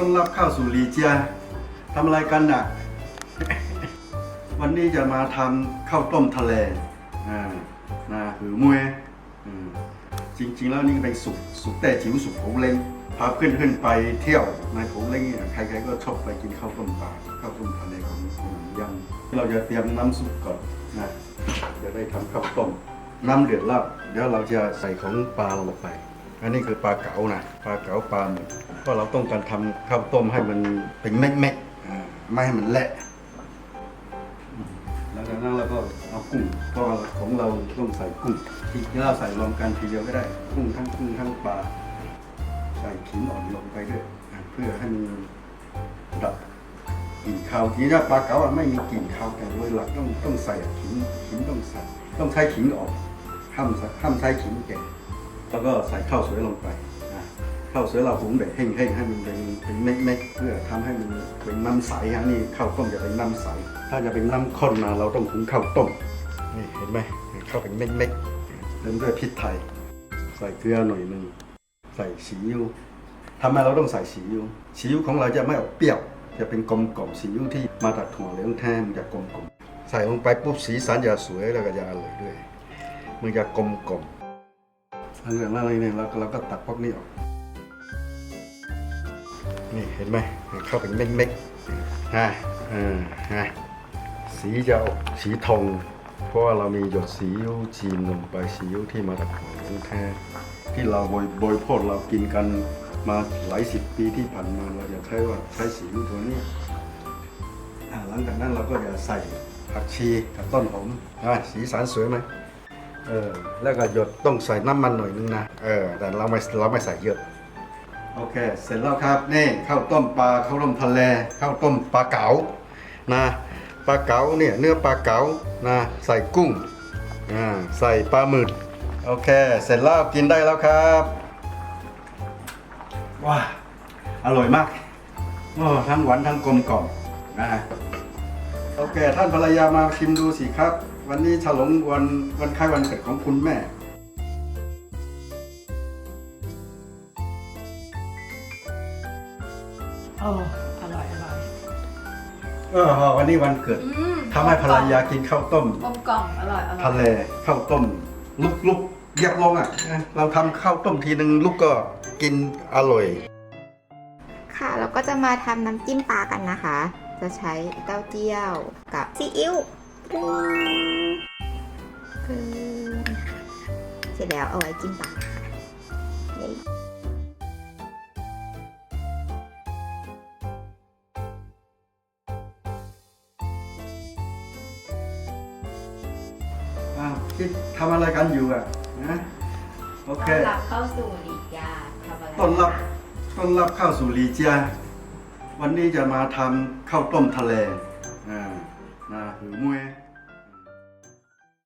ต้อนรับเข้าสู่ลีเจียทำอะไรกันน่ะ วันนี้จะมาทำข้าวต้มทะเลอ่านะหือมวยอืมจริง ๆ แล้วนี่เป็นสุกสุกแต่จิ๋วสุกโผเล้งพาเพื่อนขึ้นไปเที่ยวในโผเล้งเนี่ยใครๆก็ชอบไปกินข้าวต้มปลาข้าวต้มทะเลของของยำเราจะเตรียมน้ำซุปก่อนนะจะได้ทำข้าวต้มน้ำเดือดแล้วเดี๋ยวเราจะใส่ของปลาลงไป อันนี้คือปลาเก๋านะปลาเก๋าปลาหมึกเพราะเราต้องการทำข้าวต้มให้มันเป็นเม็ดๆไม่ให้มันเละแล้วจากนั้นเราก็เอากุ้งเพราะว่าของเราต้องใส่กุ้งทีเดียวเราใส่รวมกันทีเดียวก็ได้ กุ้งทั้งกุ้งทั้งปลาใส่ขิงอ่อนลงไปด้วยเพื่อให้มันดับกลิ่นคาวทีนี้ถ้าปลาเก๋าไม่มีกลิ่นคาวแต่โดยหลักต้องต้องใส่ขิงขิงต้องใส่ต้องใช้ขิงอ่อกห้ามห้ามใช้ขิงแก่ แล้วก็ใส่ข้าวสวยลงไปนะข้าวสวยเราหุงแบบแห้งๆให้มันเป็นเป็นเม็ดๆเพื่อทำให้มันเป็นน้ำใสฮะนี่ข้าวต้มจะเป็นน้ำใส ถ้าจะเป็นน้ำข้นมาเราต้องหุงข้าวต้มนี่เห็นไหมข้าวเป็นเม็ดๆเติมด้วยพริกไทย ใส่เกลือหน่อยหนึ่งใส่สีอิ๊วทำไมเราต้องใส่สีอิ๊วสีอิ๊วของเราจะไม่ออกเปรี้ยว จะเป็นกลมกล่อมสีอิ๊วที่มาจากถั่วเหลืองแท้มันจะกลมกล่อมใส่ลงไปปุ๊บสีสันจะสวยแล้วก็จะอร่อยด้วย มันจะกลมกล่อม หลังจากนั้นอะไรเนี่ยเราเราก็ตัดพวกนี้ออก นี่เห็นไหมเข้าเป็นเม็ดๆฮะเออฮะสีจะออกสีทองเพราะว่าเรามีหยดสีอิ๊วจีนลงไปสีอิ๊วที่มาจากของแท้ที่เราบอยบอยโพดเรากินกันมาหลายสิบปีที่ผ่านมาเราจะใช้ว่าใช้สีอิ๊วตัวนี้หลังจากนั้นเราก็จะใส่ผักชีกับต้นหอมสีสันสวยไหม เออแล้วก็หยดต้องใส่น้ำมันหน่อยนึงนะเออแต่เราไม่เราไม่ใส่เยอะโอเค เสร็จแล้วครับนี่ข้าวต้มปลาข้าวต้มทะเลข้าวต้มปลาเก๋านะปลาเก๋าเนี่ยเนื้อปลาเก๋านะใส่กุ้งอ่าใส่ปลาหมึกโอเค เสร็จแล้วกินได้แล้วครับว้าอร่อยมากโอ้ทั้งหวานทั้งกลมกล่อมนะโอเค ท่านภรรยามาชิมดูสิครับ วันนี้ฉลองวันวันคล้ายวันเกิดของคุณแม่ โอ้อร่อยอร่อยเออวันนี้วันเกิดอืมทำให้ภรรยากินข้าวต้ม กลมกล่อมอร่อยอร่อยทะเลข้าวต้ม ลุกลุกเรียบลงอะนะเราทำข้าวต้มทีหนึ่งลูกก็กินอร่อย ค่ะเราก็จะมาทำน้ำจิ้มปลากันนะคะ จะใช้เต้าเจี้ยวกับซีอิ๊วปรุง แล้วเอาไว้จิ้มปลาค่ะเย้อ้าวคิดทำอะไรกันอยู่อะนะโอเค ต้อนรับเข้าสู่ลีกาทำอะไรต้อนรับคะต้อนรับเข้าสู่ลีเจีย วันนี้จะมาทำข้าวต้มทะเลอ่านะหือมวย